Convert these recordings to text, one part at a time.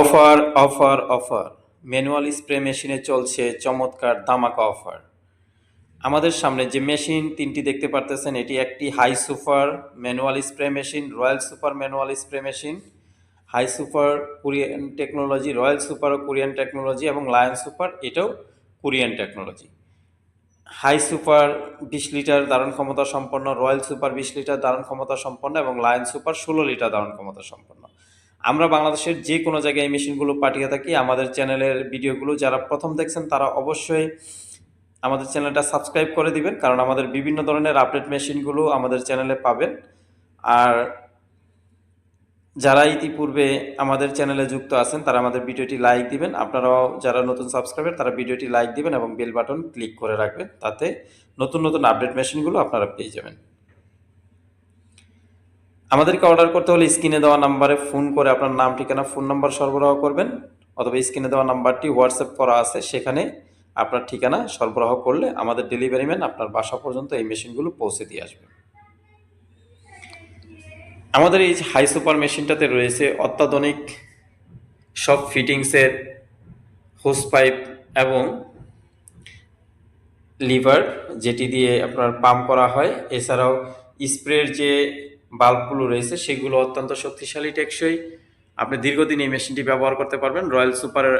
Offer offer offer. Manual spray মেশিনে চলছে চমৎকার দামাকা অফার। আমাদের সামনে যে মেশিন তিনটি দেখতে পারতেছেন, এটি একটি high super manual spray machine, royal super manual spray machine. High super Korean technology, royal super Korean technology এবং লায়ন সুপার, এটাও কোরিয়ান টেকনোলজি। হাই সুপার বিশ লিটার ধারণ ক্ষমতা সম্পন্ন, রয়্যাল সুপার বিশ লিটার ধারণ ক্ষমতা সম্পন্ন এবং লায়ন সুপার ষোলো লিটার ধারণ ক্ষমতা সম্পন্ন। আমরা বাংলাদেশের যে কোনো জায়গায় এই মেশিনগুলো পাঠিয়ে থাকি। আমাদের চ্যানেলের ভিডিওগুলো যারা প্রথম দেখছেন, তারা অবশ্যই আমাদের চ্যানেলটা সাবস্ক্রাইব করে দিবেন, কারণ আমাদের বিভিন্ন ধরনের আপডেট মেশিনগুলো আমাদের চ্যানেলে পাবেন। আর যারা ইতিপূর্বে আমাদের চ্যানেলে যুক্ত আছেন, তারা আমাদের ভিডিওটি লাইক দিবেন। আপনারাও যারা নতুন সাবস্ক্রাইবার, তারা ভিডিওটি লাইক দিবেন এবং বেল বাটন ক্লিক করে রাখবেন, তাতে নতুন নতুন আপডেট মেশিনগুলো আপনারা পেয়ে যাবেন। আমাদেরকে অর্ডার করতে হলে স্ক্রিনে দেওয়া নাম্বারে ফোন করে আপনার নাম, ঠিকানা ফোন নাম্বার সরবরাহ করবেন, অথবা স্ক্রিনে দেওয়া নাম্বারটি হোয়াটসঅ্যাপ করা আছে, সেখানে আপনার ঠিকানা সরবরাহ করলে আমাদের ডেলিভারি ম্যান আপনার বাসা পর্যন্ত এই মেশিনগুলো পৌঁছে দিয়ে আসবে। আমাদের এই হাই সুপার মেশিনটাতে রয়েছে অত্যাধুনিক সব ফিটিংসের হোস পাইপ এবং লিভার যেটি দিয়ে আপনার পাম্প করা হয়। এছাড়াও স্প্রের যে বাল্বগুলো রয়েছে, সেগুলো অত্যন্ত শক্তিশালী, টেকসই। আপনি দীর্ঘদিন এই মেশিনটি ব্যবহার করতে পারবেন। রয়্যাল সুপারের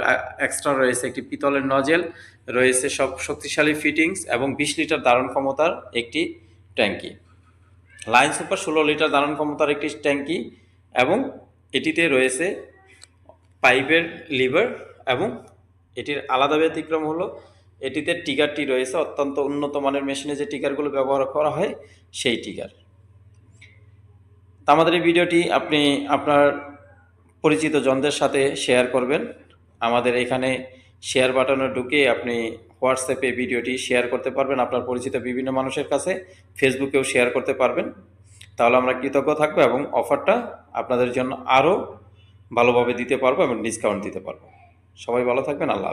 এক্সট্রা রয়েছে একটি পিতলের নজেল, রয়েছে সব শক্তিশালী ফিটিংস এবং বিশ লিটার ধারণ ক্ষমতার একটি ট্যাঙ্কি। লাইন সুপার ষোলো লিটার ধারণ ক্ষমতার একটি ট্যাঙ্কি এবং এটিতে রয়েছে পাইপের লিভার এবং এটির আলাদা ব্যতিক্রম হলো, এটিতে টিকারটি রয়েছে, অত্যন্ত উন্নত মানের মেশিনে যে টিকারগুলো ব্যবহার করা হয়, সেই টিকার তা আমাদের এই ভিডিওটি আপনি আপনার পরিচিত জনদের সাথে শেয়ার করবেন। আমাদের এখানে শেয়ার বাটনে ঢুকে আপনি হোয়াটসঅ্যাপে ভিডিওটি শেয়ার করতে পারবেন আপনার পরিচিত বিভিন্ন মানুষের কাছে ফেসবুকেও শেয়ার করতে পারবেন। তাহলে আমরা কৃতজ্ঞ থাকব এবং অফারটা আপনাদের জন্য আরও ভালোভাবে দিতে পারব এবং ডিসকাউন্ট দিতে পারব। সবাই ভালো থাকবেন, আল্লাহ।